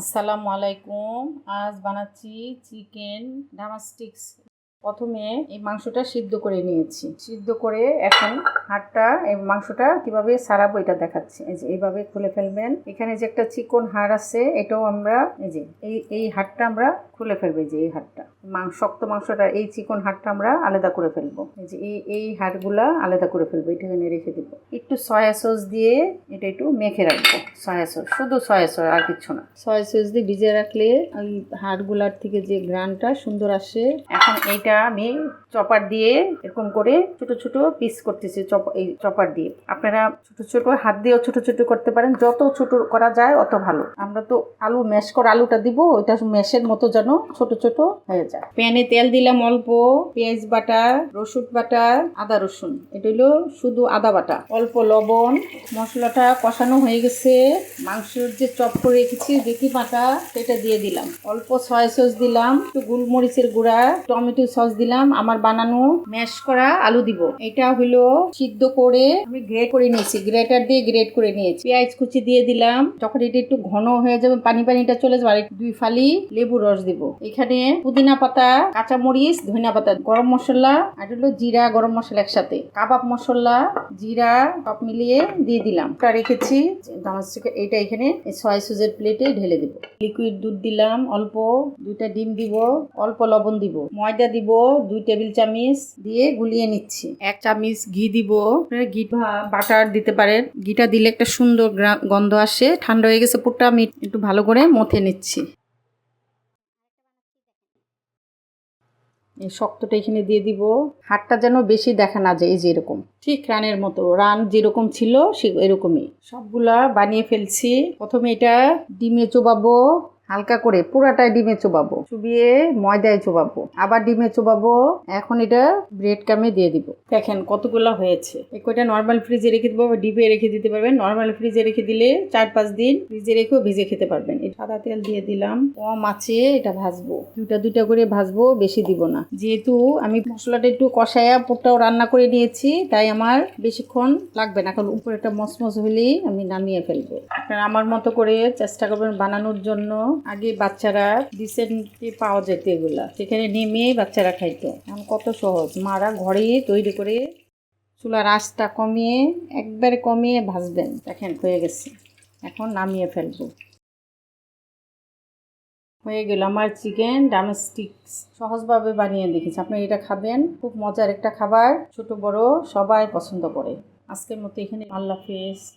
আসসালামু আলাইকুম। আজ বানাচ্ছি চিকেন ডামাস্টিক্স। প্রথমে এই মাংসটা সিদ্ধ করে নিয়েছি। সিদ্ধ করে এখন হাড়টা, এই মাংসটা কীভাবে সারাবো এটা দেখাচ্ছি। এই যে এইভাবে খুলে ফেলবেন। এখানে যে একটা চিকন হাড় আছে, এটাও আমরা, এই যে এই এই হাড়টা আমরা খুলে ফেলবে যে এই হাড়টা। মাংস শক্ত মাংসটা এই চিকন হাড়টা আমরা আলাদা করে ফেলব। এই যে এই এই হাড়গুলা আলাদা করে ফেলব এটা এখানে রেখে দেবো। একটু সয়া সস দিয়ে এটা একটু মেখে রাখব সয়া সস শুধু সয়া সস আর কিছু না। সয়া সস দিয়ে ভিজে রাখলে ওই হাড়গুলার থেকে যে গ্রানটা সুন্দর আসে। এখন এইটা আমি চপার দিয়ে এরকম করে ছোট ছোট পিস করতেছি চপ এই চপার দিয়ে। আপনারা ছোট ছোট হাত দিয়েও ছোট ছোট করতে পারেন যত ছোট করা যায় অত ভালো। আমরা তো আলু ম্যাশ করে আলুটা দিব ওইটা ম্যাশের মতো যেন ছোট ছোট হয়ে যায়। প্যানে তেল দিলাম অল্প, পেঁয়াজ বাটা, রসুন বাটা, আদা রসুন। এটা হলো শুধু আদা বাটা। অল্প লবণ। মশলাটা কষানো হয়ে গেছে। মাংসের যে চপ করে রেখেছি দেখি পাতা সেটা দিয়ে দিলাম। অল্প সয়া সস দিলাম, একটু গোলমরিচের গুঁড়া, টমেটো সস দিলাম, আমার বানানো ম্যাশ করা আলু দিব। এটা হলো সিদ্ধ করে আমি গ্রেট করে নিয়েছি। গ্রেটার দিয়ে গ্রেট করে নিয়েছি। পেঁয়াজ কুচি দিয়ে দিলাম। যখন এটা একটু ঘন হয়ে যাবে, পানি পানিটা চলে যাবে দুই ফালি লেবু রস দিব। এখানে পুদিনা পাতা কাঁচামরিচ ধনিয়া পাতা গরম মশলা আর হলো জিরা, গরম মশলা একসাথে। কাবাব মশলা, জিরা, সব মিলিয়ে দিয়ে দিলাম। রেখেছি এটা এখানে সয়া সুজের প্লেটে ঢেলে দেবো। লিকুইড দুধ দিলাম, অল্প দুইটা ডিম দিব, অল্প লবণ দিব। ময়দা দিব, দুই টেবিল চামচ দিয়ে গুলিয়ে নিচ্ছি। এক চামচ ঘি দিব। ঘি বাটার দিতে পারেন। ঘিটা দিলে একটা সুন্দর গন্ধ আসে, ঠান্ডা হয়ে গেছে পুরটা, আমি একটু ভালো করে মথে নিচ্ছি। শক্তটা এখানে দিয়ে দিব। হাটটা যেন বেশি দেখা না যায়, এই যে এরকম। ঠিক রানের মতো, রান যেরকম ছিল সে এরকমই। সবগুলা বানিয়ে ফেলছি। প্রথমে এটা ডিমে চোবাবো। হালকা করে পুরাটাই ডিমে চোবাবো। চুবিয়ে ময়দায় চোবাবো। আবার ডিমে চোবাবো। এখন এটা ব্রেড কামে দিয়ে দিব। দেখেন কতগুলো হয়েছে। কয়টা নর্মাল ফ্রিজে রেখে দেবো ডিপে রেখে দিতে পারবেন। নর্মাল ফ্রিজে রেখে দিলে চার পাঁচ দিন ফ্রিজে রেখেও ভিজে খেতে পারবেন। এই সাদা তেল দিয়ে দিলাম। কম আছে, এটা ভাজবো। দুটা দুইটা করে ভাজবো, বেশি দিব না। যেহেতু আমি মশলাটা একটু কষায়া পুরটাও রান্না করে নিয়েছি, তাই আমার বেশিক্ষণ লাগবে না। এখন উপরেটা মসমস হলেই আমি নামিয়ে ফেলব। আপনারা আমার মতো করে চেষ্টা করবেন বানানোর জন্য। আগে বাচ্চারা রিসেন্টলি পাওয়া যেত এগুলা। সেখানে নেমে বাচ্চারা খাইতো। এখন কত সহজ। মারা ঘরেই তৈরি করে চুলার আঁচটা কমিয়ে, একবারে কমিয়ে ভাজবেন। দেখেন, হয়ে গেছে। এখন নামিয়ে ফেলব। হয়ে গেল আমার চিকেন ডামেস্টিক্স সহজভাবে বানিয়ে দেখেছি। আপনি এটা খাবেন। খুব মজার একটা খাবার। ছোট, বড়, সবাই পছন্দ করে। আজকের মতো এখানে। আল্লাহ হাফেজ।